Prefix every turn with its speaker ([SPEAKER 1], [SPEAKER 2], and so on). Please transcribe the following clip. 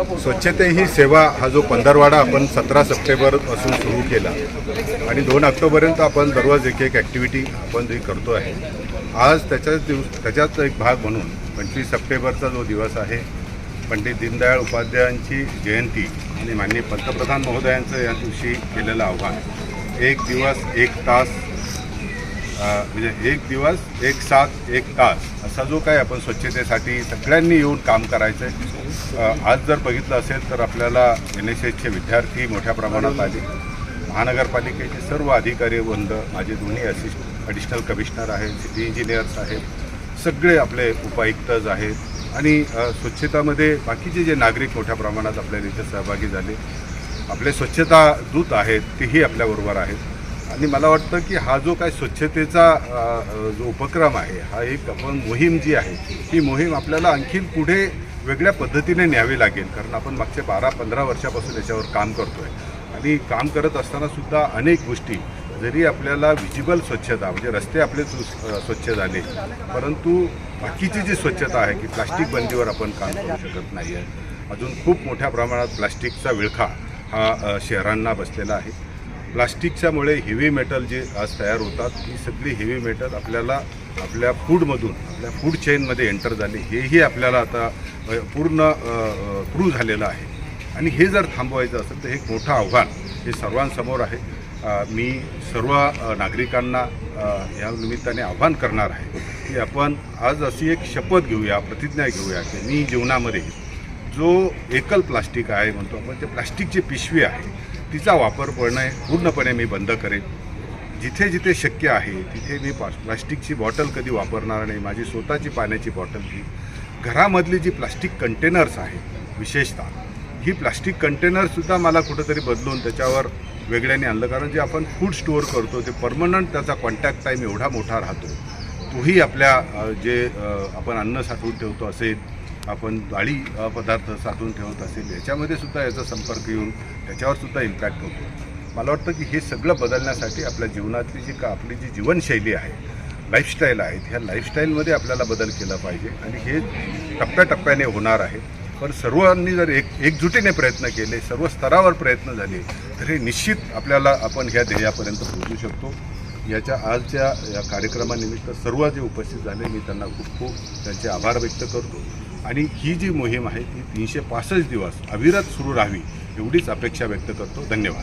[SPEAKER 1] स्वच्छते ही सेवा हा जो पंधरवाडा आपण सतरा सप्टेंबरपासून सुरू केला आणि दोन ऑक्टोबरपर्यंत आपण दररोज एक एक ॲक्टिव्हिटी आपण जे करतो आहे आज त्याच्याच दिवस त्याच्याच एक भाग म्हणून पंचवीस सप्टेंबरचा जो दिवस आहे पंडित दीनदयाळ उपाध्यायांची जयंती आणि माननीय पंतप्रधान महोदयांचं या दिवशी केलेलं आव्हान एक दिवस एक तास म्हणजे एक दिवस एक सात एक तास असा जो काय आपण स्वच्छतेसाठी सगळ्यांनी येऊन काम करायचं आहे आज जर बघितलं असेल तर आपल्याला एन एस एसचे विद्यार्थी मोठ्या प्रमाणात आले. महानगरपालिकेचे सर्व अधिकारी वृंद माझे दोन्ही असिस्ट ॲडिशनल कमिशनर आहेत सिटी इंजिनियर्स आहेत सगळे आपले उपायुक्तज आहेत. आणि स्वच्छतामध्ये बाकीचे जे नागरिक मोठ्या प्रमाणात आपल्या इथे सहभागी झाले आपले स्वच्छता दूत आहेत तेही आपल्याबरोबर आहेत. आणि मला वाटतं की हा जो काय स्वच्छतेचा जो उपक्रम आहे हा एक आपण मोहीम जी आहे ही मोहीम आपल्याला आणखीन पुढे वेगळ्या पद्धतीने न्यावी लागेल. कारण आपण मागच्या बारा पंधरा वर्षापासून याच्यावर काम करतो आहे आणि काम करत असताना सुद्धा अनेक गोष्टी जरी आपल्याला व्हिजिबल स्वच्छता म्हणजे रस्ते आपले स्वच्छ झाले परंतु बाकीची जी स्वच्छता आहे की प्लास्टिक बंदीवर आपण काम करू शकत नाही आहे अजून खूप मोठ्या प्रमाणात प्लास्टिकचा विळखा हा शहरांना बसलेला आहे. प्लास्टिकच्यामुळे हेवी मेटल जे आज तयार होतात ही सगळी हेवी मेटल आपल्याला आपल्या फूडमधून आपल्या फूड चेनमध्ये एंटर झाले. हेही आपल्याला आता पूर्ण प्रूव्ह झालेलं आहे. आणि हे जर थांबवायचं असेल तर हे एक मोठं आव्हान हे सर्वांसमोर आहे. मी सर्व नागरिकांना या निमित्ताने आव्हान करणार आहे की आपण आज अशी एक शपथ घेऊया प्रतिज्ञा घेऊया की मी जीवनामध्ये जो एकल प्लास्टिक आहे म्हणतो आपण ते प्लास्टिकची पिशवी आहे तिचा वापर करणे पूर्णपणे मी बंद करेन. जिथे जिथे शक्य आहे तिथे मी पा प्लास्टिकची बॉटल कधी वापरणार नाही माझी स्वतःची पाण्याची बॉटल ही घरामधली जी प्लास्टिक कंटेनर्स आहेत विशेषतः ही प्लास्टिक कंटेनरसुद्धा मला कुठंतरी बदलून त्याच्यावर वेगळ्याने आणलं. कारण जे आपण फूड स्टोअर करतो ते परमनंट त्याचा कॉन्टॅक्ट टाईम एवढा मोठा राहतो. तोही आपल्या जे आपण अन्न साठवून ठेवतो असेल आपण डाळी पदार्थ साठवून ठेवत असेल याच्यामध्ये सुद्धा याचा संपर्क येऊन त्याच्यावर सुद्धा इम्पॅक्ट होतो. मला वाटतं की हे सगळं बदलण्यासाठी आपल्या जीवनातली जी का आपली जी जीवनशैली आहे लाईफस्टाईल आहेत ह्या लाईफस्टाईलमध्ये आपल्याला बदल केला पाहिजे आणि हे टप्प्याटप्प्याने होणार आहे. पण सर्वांनी जर एक एकजुटीने प्रयत्न केले सर्व स्तरावर प्रयत्न झाले तर हे निश्चित आपल्याला आपण ह्या ध्येयापर्यंत पोहोचू शकतो. याच्या आजच्या या कार्यक्रमानिमित्त सर्व जे उपस्थित झाले मी त्यांना खूप खूप त्यांचे आभार व्यक्त करतो. आणि ही जी मोहीम आहे ती तीनशे पासष्ट दिवस अविरत सुरू राहावी एवढीच अपेक्षा व्यक्त करतो. धन्यवाद.